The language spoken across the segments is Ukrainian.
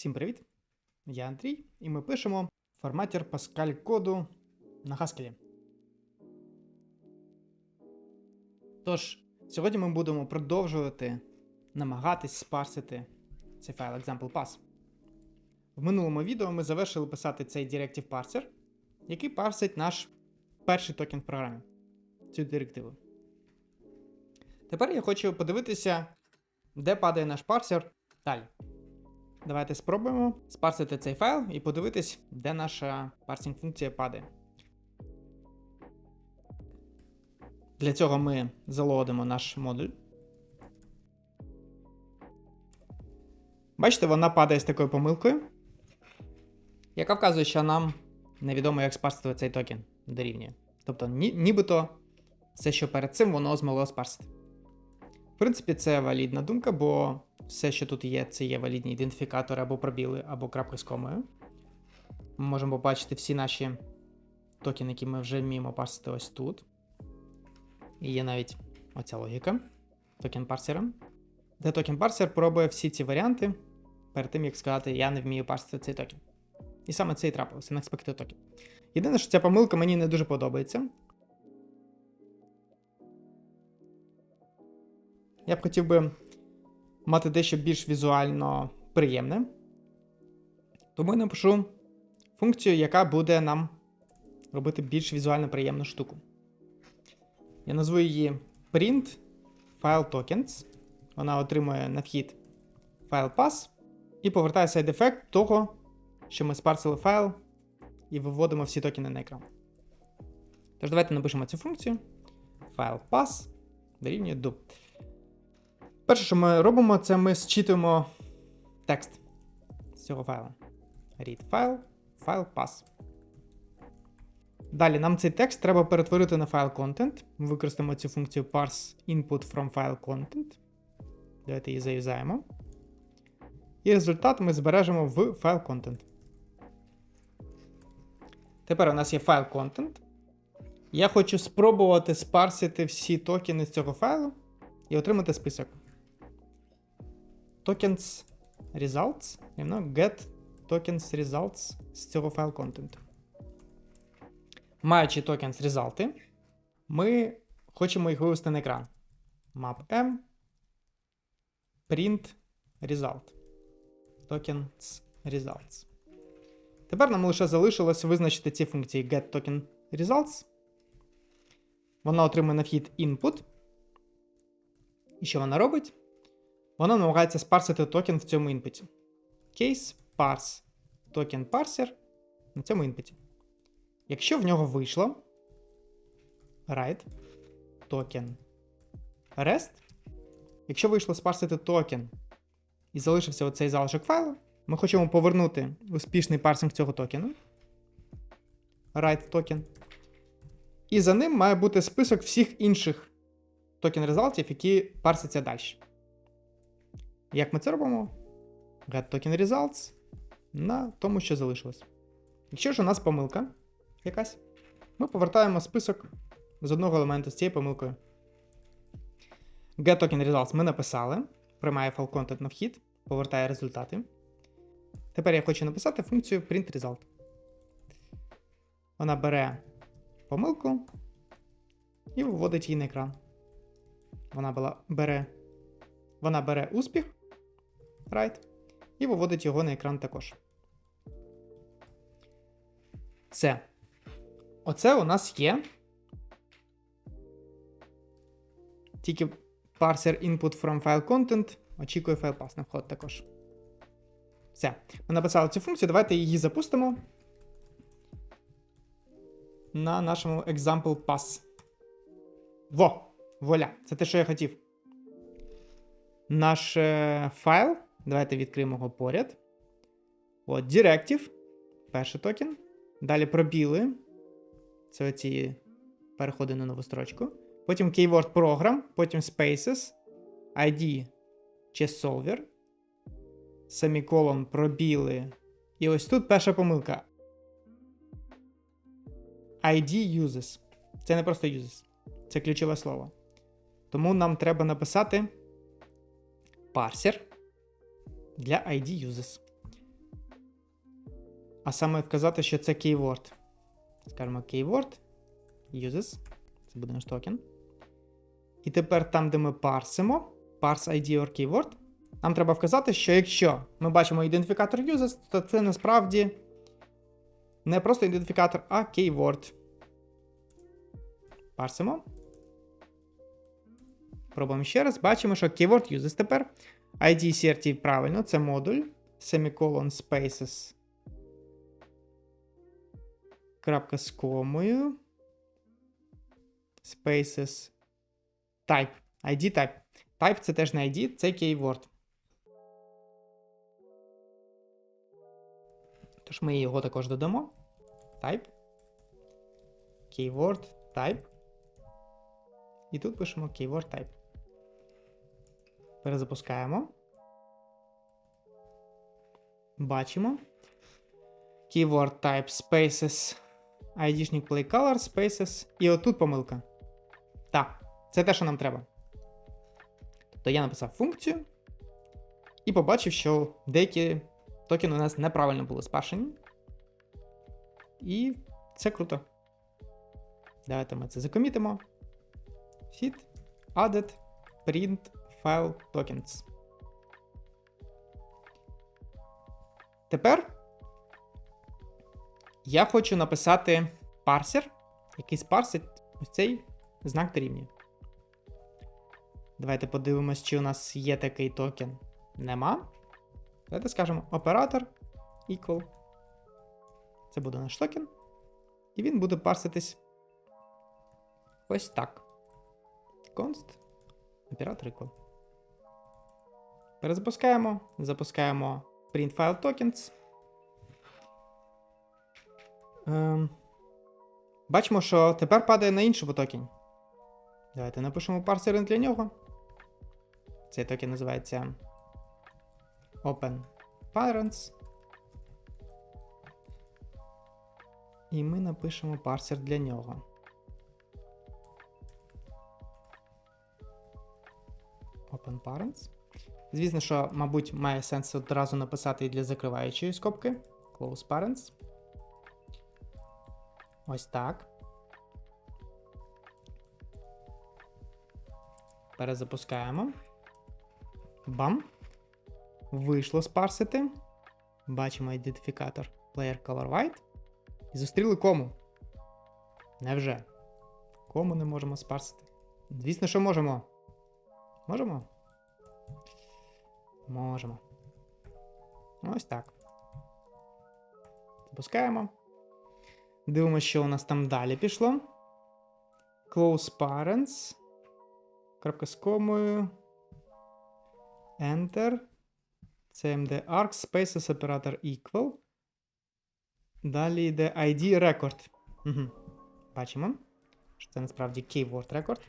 Всім привіт! Я Андрій, і ми пишемо форматір Pascal коду на Haskell. Тож, сьогодні ми будемо продовжувати намагатись спарсити цей файл example.pass. В минулому відео ми завершили писати цей Directive Parser, який парсить наш перший токен в програмі, цю директиву. Тепер я хочу подивитися, де падає наш парсер далі. Давайте спробуємо спарсити цей файл і подивитись, де наша парсінг функція падає. Для цього ми залодимо наш модуль. Бачите, вона падає з такою помилкою, яка вказує, що нам невідомо, як спарсити цей токен дорівнює. Тобто, ні, нібито все, що перед цим, воно змогло спарсити. В принципі, це валідна думка, бо все, що тут є, це є валідні ідентифікатори або пробіли, або крапки з комою. Ми можемо побачити всі наші токени, які ми вже вміємо парсити ось тут. І є навіть оця логіка токен парсера. Де токен парсер пробує всі ці варіанти перед тим, як сказати, я не вмію парсити цей токен. І саме це і трапилося, unexpected токен. Єдине, що ця помилка мені не дуже подобається. Я б хотів би мати дещо більш візуально приємне. Тому я напишу функцію, яка буде нам робити більш візуально приємну штуку. Я назву її print file tokens. Вона отримує на вхід файл pass і повертає сайд-ефект того, що ми спарсили файл і виводимо всі токени на екран. Тож, давайте напишемо цю функцію. Файл pass дорівнює do. Перше, що ми робимо, це ми зчитуємо текст з цього файлу. Read file, файл pass. Далі нам цей текст треба перетворити на файл content. Ми використаємо цю функцію parse input from file content. Давайте її заюзаємо. І результат ми збережемо в файл content. Тепер у нас є файл content. Я хочу спробувати спарсити всі токени з цього файлу і отримати список. Tokens results, і воно get tokens results з цього файл контенту. Маючи tokens результати, ми хочемо їх вивести на екран. map_m print result. Tokens results. Тепер нам лише залишилось визначити ці функції get token results. Вона отримує на вхід input. І що вона робить? Вона намагається спарсити токен в цьому інпуті. Case parse токен parser на цьому інпуті. Якщо в нього вийшло write токен rest. Якщо вийшло спарсити токен і залишився оцей залишок файлу, ми хочемо повернути успішний парсинг цього токену. Write токен. І за ним має бути список всіх інших токен результатів, які парсяться далі. Як ми це робимо? Get token results на тому, що залишилось. Якщо ж у нас помилка якась, ми повертаємо список з одного елементу з цією помилкою. Get token results ми написали. Приймає file content на вхід, повертає результати. Тепер я хочу написати функцію print result. Вона бере помилку і виводить її на екран. Вона була, бере, вона бере успіх write, і виводить його на екран також. Все. Оце у нас є. Тільки parser input from file content очікує файл pass на вход також. Все. Ми написали цю функцію. Давайте її запустимо на нашому example pass. Во! Вуаля! Це те, що я хотів. Наш е, файл. Давайте відкриємо його поряд. От, Directive. Перший токен. Далі пробіли. Це оці переходи на нову строчку. Потім keyword program, потім spaces, ID чи solver. Семіколон пробіли. І ось тут перша помилка. ID uses. Це не просто uses. Це ключове слово. Тому нам треба написати парсер для ID uses. а саме вказати, що це keyword. Скажемо keyword uses. Це буде наш токен. І тепер там, де ми парсимо, parse ID or keyword, нам треба вказати, що якщо ми бачимо ідентифікатор uses, то це насправді не просто ідентифікатор, а keyword. Парсимо. Пробуємо ще раз. Бачимо, що keyword uses тепер. ID CRT правильно, це модуль. Semicolon spaces. Крапка з комою. Spaces. Type. ID type. Type це теж не ID, це keyword. Тож ми його також додамо. Type. Keyword type. І тут пишемо keyword type. Перезапускаємо. Бачимо. Keyword type spaces. ID-шник play color spaces. І отут помилка. Так, це те, що нам треба. Тобто я написав функцію і побачив, що деякі токени у нас неправильно були спашені. І це круто. Давайте ми це закомітимо. Fit, added, print, file tokens. Тепер я хочу написати парсер, який спарсить ось цей знак дорівнює. Давайте подивимось, чи у нас є такий токен. Нема. Давайте скажемо оператор equal. Це буде наш токен. І він буде парситись ось так. Const. Оператор equal. Перезапускаємо. Запускаємо print file tokens. Ем, бачимо, що тепер падає на іншому токені. Давайте напишемо парсер для нього. Цей токен називається Open Parents. І ми напишемо парсер для нього. Open Parents. Звісно, що, мабуть, має сенс одразу написати і для закриваючої скобки. Close Parents. Ось так. Перезапускаємо. Бам. Вийшло спарсити. Бачимо ідентифікатор Player Color White. І зустріли кому. Невже? Кому не можемо спарсити? Звісно, що можемо. Можемо? Можемо. Ось так. Запускаємо. Дивимося, що у нас там далі пішло. Close parents. Крапка з комою. Enter. CMD arc spaces operator equal. Далі йде ID record. Угу. Бачимо, що це насправді keyword record.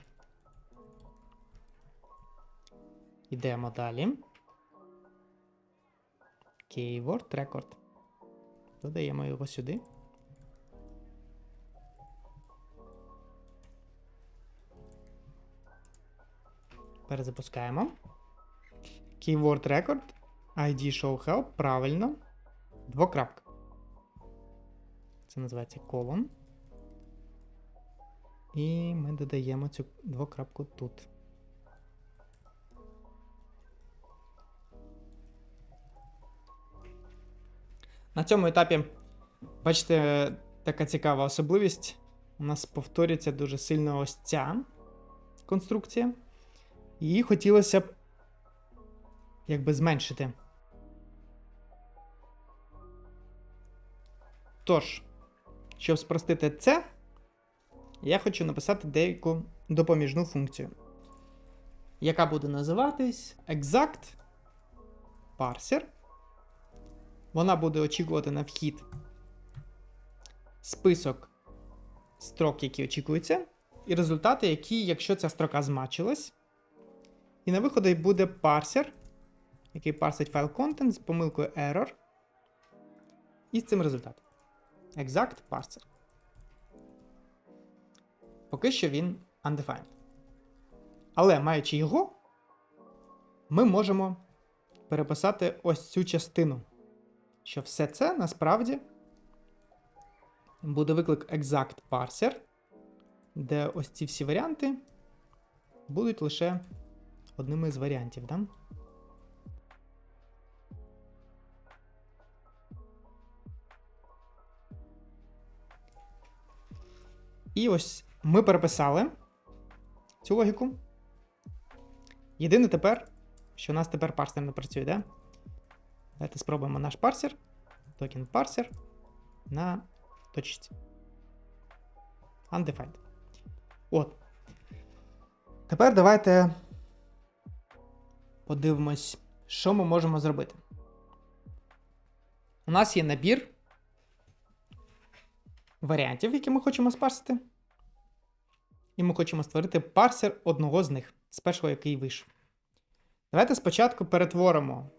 Йдемо далі. Keyword record. Додаємо його сюди. Перезапускаємо. Keyword record. ID show help. Правильно. Двокрапка. Це називається колон. І ми додаємо цю двокрапку тут. На цьому етапі, бачите, така цікава особливість. У нас повторюється дуже сильно ось ця конструкція. Її хотілося б якби зменшити. Тож, щоб спростити це, я хочу написати деяку допоміжну функцію, яка буде називатись exact parser. Вона буде очікувати на вхід список строк, які очікуються, і результати, які, якщо ця строка змачилась, і на виході буде парсер, який парсить файл content з помилкою error. І з цим результатом. Exact parser. Поки що він undefined. Але маючи його, ми можемо переписати ось цю частину. Що все це насправді буде виклик exact parser, де ось ці всі варіанти будуть лише одними з варіантів. Да? І ось ми переписали цю логіку. Єдине тепер, що у нас тепер парсер не працює, да? Давайте спробуємо наш парсер, токен парсер на точці. Undefined. От. Тепер давайте подивимось, що ми можемо зробити. У нас є набір варіантів, які ми хочемо спарсити. І ми хочемо створити парсер одного з них, з першого, який вийшов. Давайте спочатку перетворимо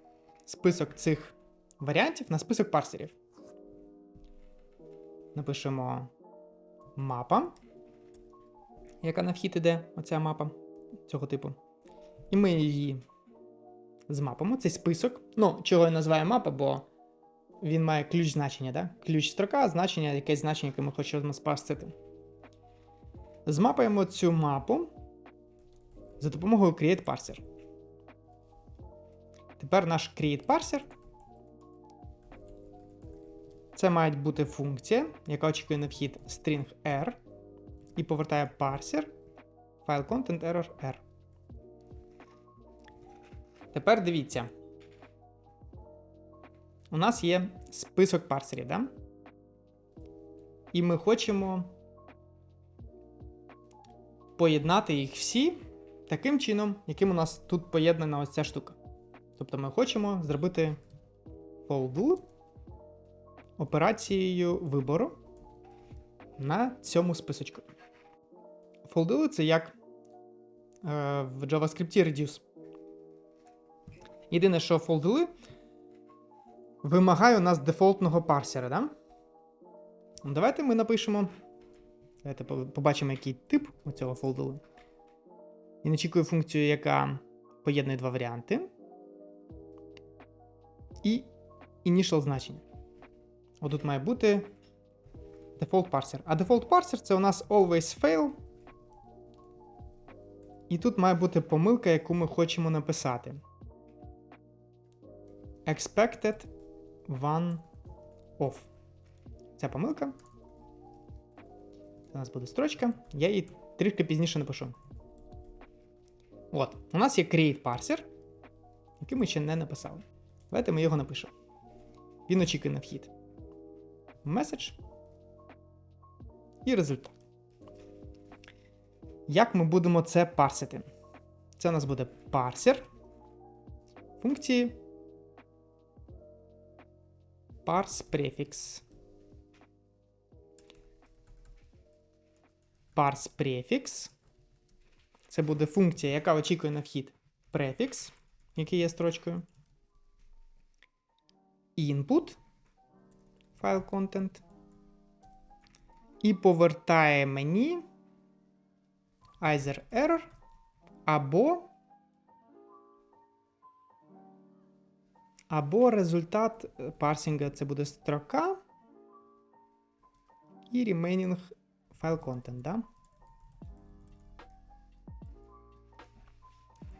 список цих варіантів на список парсерів. Напишемо мапа, яка на вхід іде, оця мапа цього типу. І ми її змапимо, цей список. Ну, чого я називаю мапа, бо він має ключ значення, да? ключ строка, значення, якесь значення, яке ми хочемо спарсити. Змапаємо цю мапу за допомогою create parser. Тепер наш create parser. Це має бути функція, яка очікує на вхід string R і повертає парсер file content error R. Тепер дивіться. У нас є список парсерів, да? І ми хочемо поєднати їх всі таким чином, яким у нас тут поєднана ось ця штука. Тобто ми хочемо зробити fold операцією вибору на цьому списочку. Fold це як е, в JavaScript reduce. Єдине, що fold вимагає у нас дефолтного парсера. Да? Давайте ми напишемо. Давайте побачимо, який тип у цього фолдолу. Він очікує функцію, яка поєднує два варіанти. І initial значення. Отут має бути default parser. А default parser це у нас always fail. І тут має бути помилка, яку ми хочемо написати. Expected one off. Ця помилка. У нас буде строчка. Я її трішки пізніше напишу. От, у нас є create parser, який ми ще не написали. Давайте ми його напишемо. Він очікує на вхід. Message. І результат. Як ми будемо це парсити? Це у нас буде парсер функції parse prefix. Parse prefix. Це буде функція, яка очікує на вхід префікс, який є строчкою. Input файл content. І повертає мені either error або або результат парсінга це буде строка і remaining file content, да?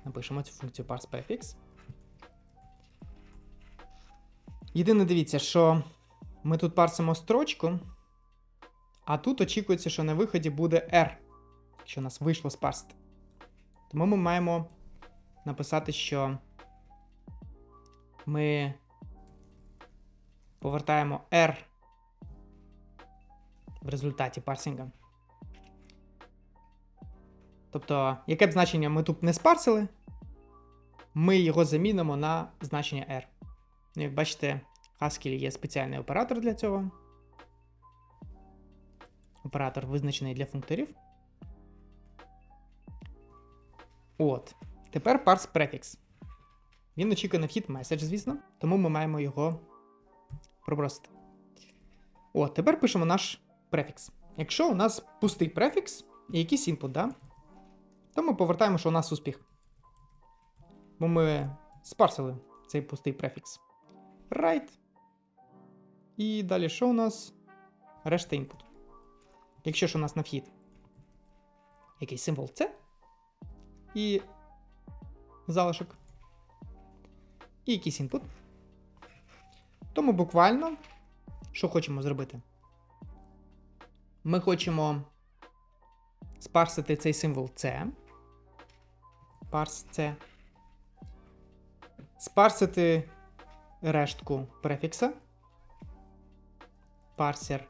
Напишемо цю функцію parsePrefix. Єдине, дивіться, що ми тут парсимо строчку, а тут очікується, що на виході буде R, якщо у нас вийшло спарсити. Тому ми маємо написати, що ми повертаємо R в результаті парсінга. Тобто, яке б значення ми тут не спарсили, ми його замінимо на значення R. Ну, Як бачите, в Haskell є спеціальний оператор для цього. Оператор визначений для функторів. От. Тепер parse prefix. Він очікує на вхід меседж, звісно, тому ми маємо його пробросити. От, тепер пишемо наш префікс. Якщо у нас пустий префікс і якийсь інпут, да, то ми повертаємо, що у нас успіх. Бо ми спарсили цей пустий префікс. Right. І далі що у нас? решта інпут. Якщо ж у нас на вхід якийсь символ C і залишок, і якийсь інпут, то ми буквально що хочемо зробити? Ми хочемо спарсити цей символ C. Парс C. Спарсити рештку префікса. Парсер.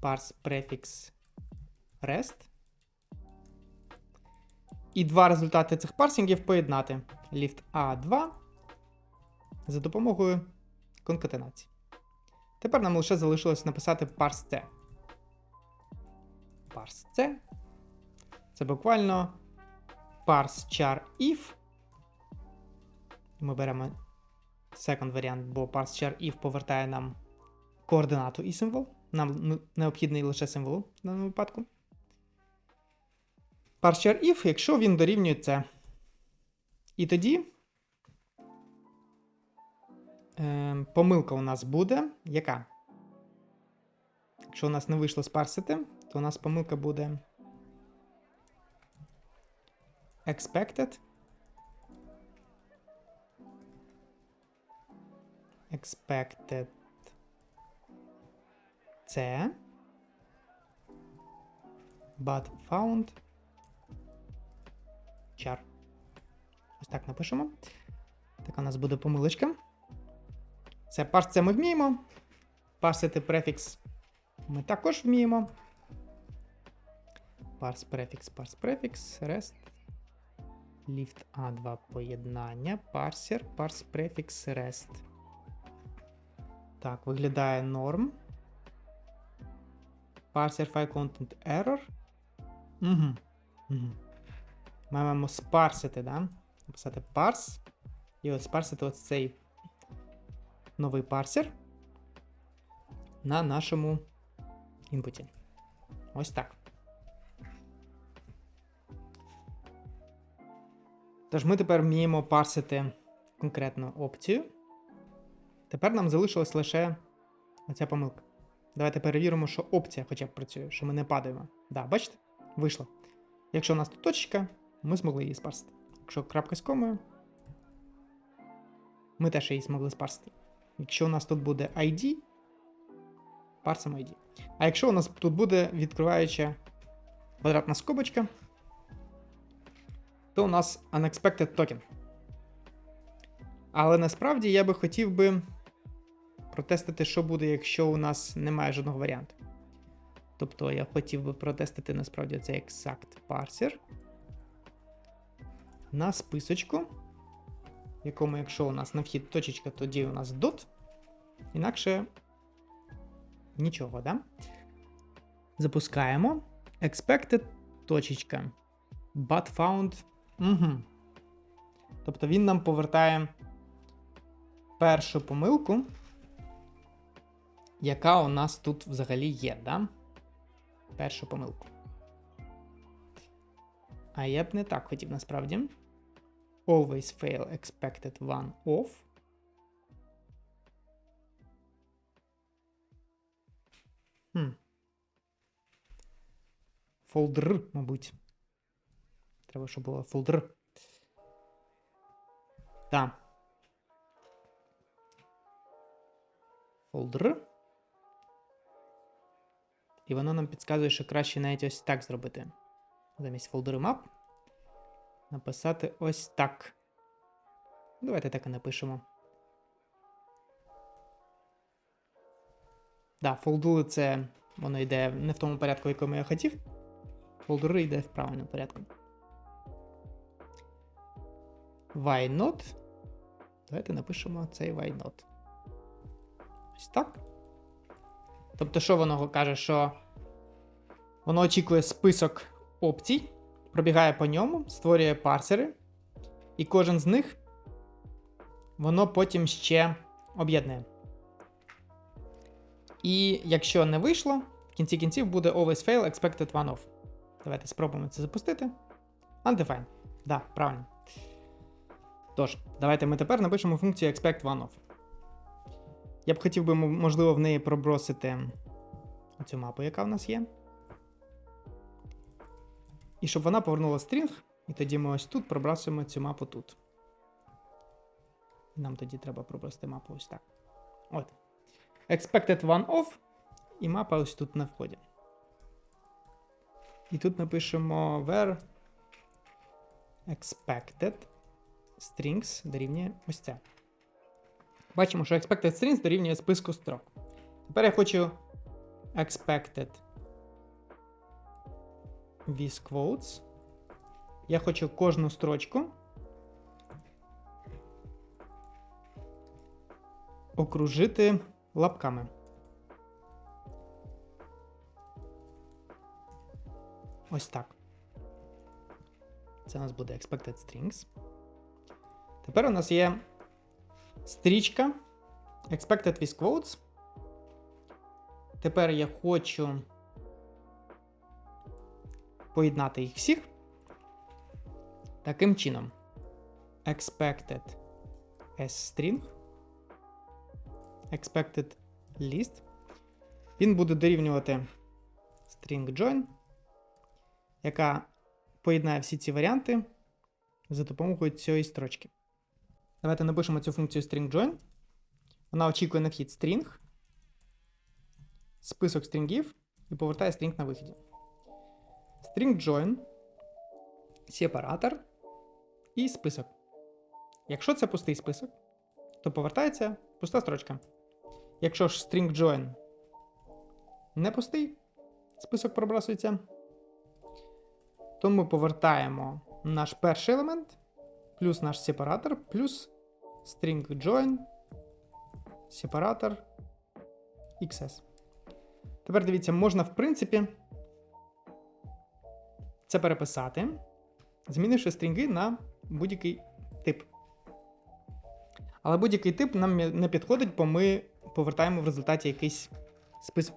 Парс префікс rest. І два результати цих парсінгів поєднати. Lift A2 за допомогою конкатенації. Тепер нам лише залишилось написати parse C. Parse C. Це буквально parse char if. Ми беремо second варіант, бо parse if повертає нам координату і символ. Нам необхідний лише символ в даному випадку. Parse if, якщо він дорівнює це. І тоді е, помилка у нас буде яка? Якщо у нас не вийшло спарсити, то у нас помилка буде expected. Expected C. But found char. Ось так напишемо. Така у нас буде помилочка. Це парс ми вміємо. Парсити префікс ми також вміємо. Парс префікс, парс префікс, rest. Lift A2 поєднання. Парсер, парс префікс, rest. Так, виглядає норм. Parser file content error. Угу. Угу. Ми маємо спарсити, да? Написати parse. І от спарсити ось цей новий парсер на нашому інпуті. Ось так. Тож ми тепер вміємо парсити конкретну опцію. Тепер нам залишилась лише оця помилка. Давайте перевіримо, що опція хоча б працює, що ми не падаємо. Да, бачите? Вийшло. Якщо у нас тут точка, ми змогли її спарсити. Якщо крапка з комою, ми теж її змогли спарсити. Якщо у нас тут буде ID, парсимо ID. А якщо у нас тут буде відкриваюча квадратна скобочка, то у нас unexpected token. Але насправді я би хотів би протестити, що буде, якщо у нас немає жодного варіанту. Тобто я хотів би протестити насправді цей exact parser на списочку, в якому, якщо у нас на вхід точечка, тоді у нас dot. Інакше нічого, да? Запускаємо. Expected точечка. But found. Угу. Тобто він нам повертає першу помилку, яка у нас тут взагалі є, да? Першу помилку. А я б не так хотів насправді. Always fail expected one off. Хм. Фолдр, мабуть. Треба, щоб було фолдр. Так. Фолдр. І воно нам підказує, що краще навіть ось так зробити. Замість фолдери map. Написати ось так. Давайте так і напишемо. Да, фолдули це воно йде не в тому порядку, в якому я хотів. Фолдери йде в правильному порядку. Why not? Давайте напишемо цей why not. Ось так. Тобто, що воно каже, що воно очікує список опцій, пробігає по ньому, створює парсери, і кожен з них воно потім ще об'єднує. І якщо не вийшло, в кінці кінців буде always fail expected one off. Давайте спробуємо це запустити. Undefined. Да, правильно. Тож, давайте ми тепер напишемо функцію expect one off. Я б хотів би, можливо, в неї пробросити оцю мапу, яка в нас є. І щоб вона повернула стрінг, і тоді ми ось тут пробрасуємо цю мапу тут. Нам тоді треба пробрости мапу ось так. От. Expected one off, і мапа ось тут на вході. І тут напишемо where expected strings дорівнює ось це. Бачимо, що expected strings дорівнює списку строк. Тепер я хочу expected with quotes. Я хочу кожну строчку окружити лапками. Ось так. Це у нас буде expected strings. Тепер у нас є стрічка expected with quotes. Тепер я хочу поєднати їх всіх. Таким чином. Expected S-string. Expected list. Він буде дорівнювати string join, яка поєднає всі ці варіанти за допомогою цієї строчки. Давайте напишемо цю функцію string join. Вона очікує на вхід string, список стрінгів і повертає string на вихіді. String join, сепаратор і список. Якщо це пустий список, то повертається пуста строчка. Якщо ж string join не пустий, список пробрасується, то ми повертаємо наш перший елемент, плюс наш сепаратор, плюс string join, сепаратор XS. Тепер дивіться, можна, в принципі, це переписати, змінивши стрінги на будь-який тип. Але будь-який тип нам не підходить, бо ми повертаємо в результаті якийсь список.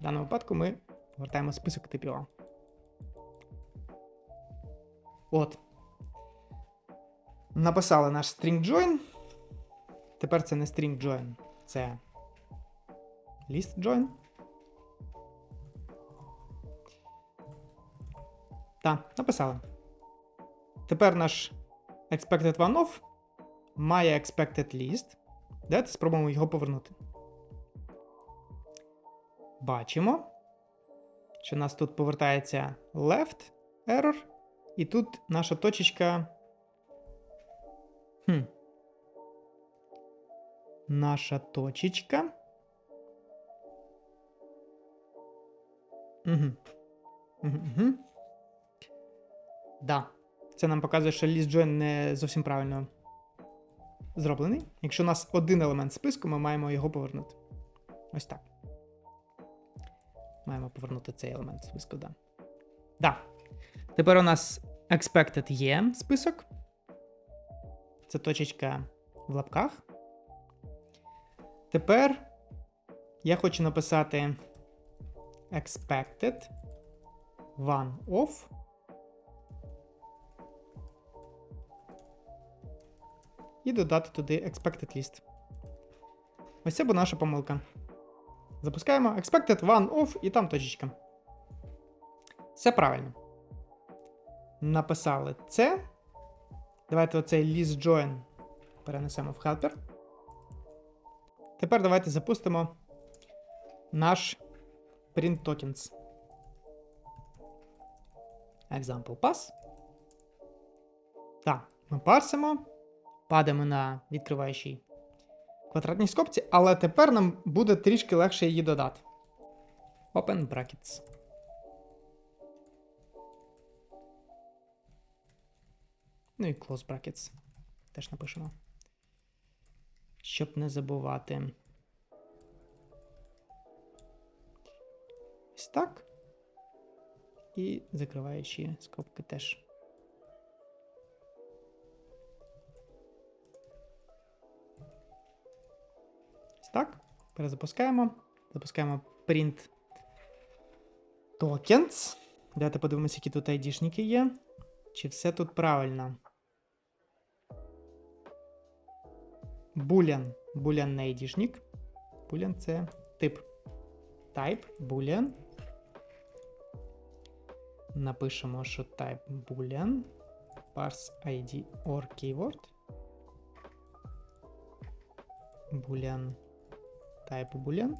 В даному випадку ми повертаємо список типів. От. Написали наш string join. Тепер це не string join, це list join. Так, написали. Тепер наш expected one off має expected list. Давайте спробуємо його повернути. Бачимо, що у нас тут повертається left error, і тут наша точечка. Хм. Наша точечка. Угу. Угу. Да. Це нам показує, що list join не зовсім правильно зроблений. Якщо у нас один елемент списку, ми маємо його повернути. Ось так. Маємо повернути цей елемент списку, да. Да. Тепер у нас expected є список. Це точечка в лапках. Тепер я хочу написати expected one of і додати туди expected list. Ось це буде наша помилка. Запускаємо expected one of і там точечка. Все правильно. Написали це. Давайте оцей list join перенесемо в helper. Тепер давайте запустимо наш print tokens. Example pass. Так, ми парсимо падаємо на відкриваючій квадратній скобці, але тепер нам буде трішки легше її додати. Open brackets. Ну і close brackets. Теж напишемо. Щоб не забувати. Ось так. І закриваючі скобки теж. Ось Так, перезапускаємо. Запускаємо print tokens. Давайте подивимося, які тут айдішники є. Чи все тут правильно? Boolean. Boolean не айдішник. Boolean це тип. type boolean. Напишемо, що type boolean. Parse ID or keyword. Boolean. Type boolean.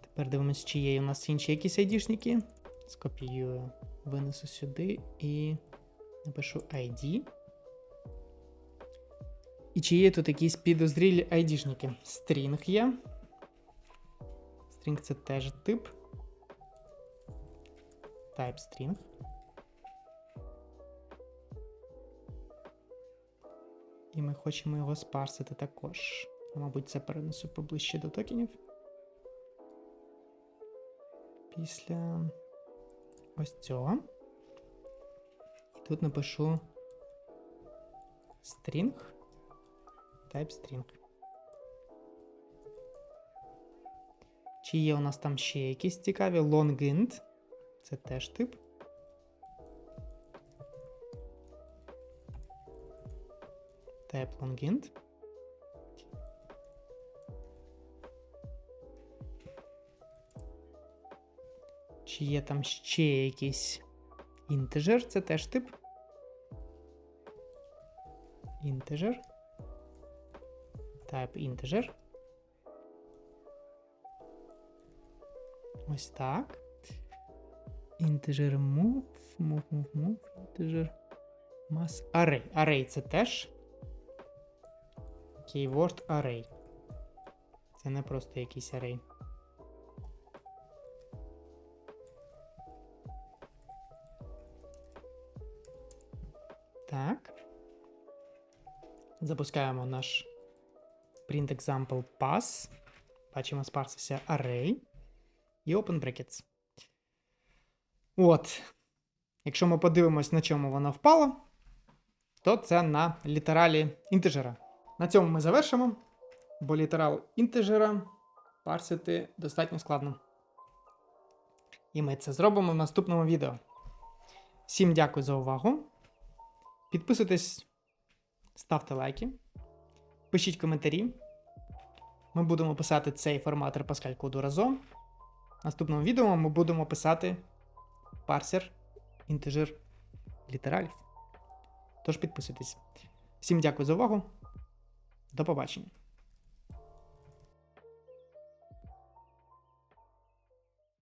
Тепер дивимось, чи є у нас інші якісь айдішники. Скопіюю, винесу сюди і напишу ID. І чи є тут якісь підозрілі айдішники? String є. String це теж тип. Type string. І ми хочемо його спарсити також. Мабуть, це перенесу поближче до токенів. Після ось цього. І тут напишу string. Type string. Чи є у нас там ще якісь цікаві? Longint. Це теж тип. Type longint. Чи є там ще якийсь integer? Це теж тип. Integer. Type integer. Ось так. Integer move, move, move, move, integer. Mass array. Array це теж. Keyword array. Це не просто якийсь array. Так. Запускаємо наш print example pass. Бачимо, спарсився array і open brackets. От. Якщо ми подивимось, на чому вона впала, то це на літералі інтежера. На цьому ми завершимо, бо літерал інтежера парсити достатньо складно. І ми це зробимо в наступному відео. Всім дякую за увагу. Підписуйтесь, ставте лайки, пишіть коментарі. Ми будемо писати цей формат Pascal коду разом. В наступному відео ми будемо писати парсер інтежер літералів. Тож підписуйтесь. Всім дякую за увагу. До побачення.